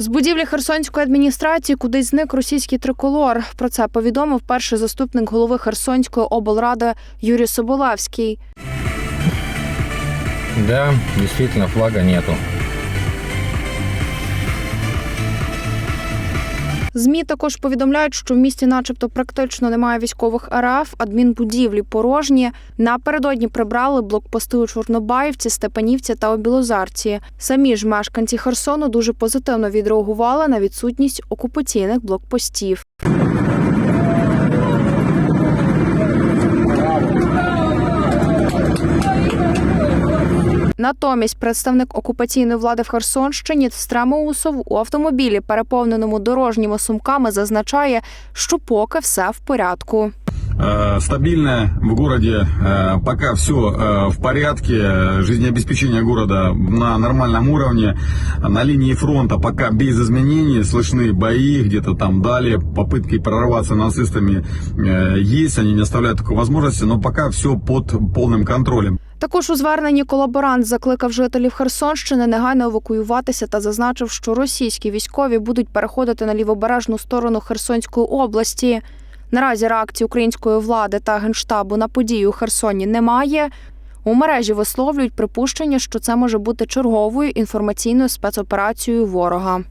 З будівлі Херсонської адміністрації кудись зник російський триколор. Про це повідомив перший заступник голови Херсонської облради Юрій Соболевський. Да, дійсно, флага нету. ЗМІ також повідомляють, що в місті, начебто, практично немає військових РФ, адмінбудівлі порожні. Напередодні прибрали блокпости у Чорнобаївці, Степанівці та у Білозарці. Самі ж мешканці Херсону дуже позитивно відреагували на відсутність окупаційних блокпостів. Натомість представник окупаційної влади в Херсонщині Стремоусов у автомобілі, переповненому дорожніми сумками, зазначає, що поки все в порядку. Э, стабильно в городе э, пока все в порядке, Э, жизнеобеспечение города на нормальном уровне, на линии фронта пока без изменений, слышны бои где-то там далее, попытки прорваться нацистами э, есть, они не оставляют такой возможности, но пока все под полным контролем. Також у зверненні колаборант закликав жителів Херсонщини негайно евакуюватися та зазначив, що російські військові будуть переходити на лівобережну сторону Херсонської області. Наразі реакції української влади та генштабу на події у Херсоні немає. У мережі висловлюють припущення, що це може бути черговою інформаційною спецоперацією ворога.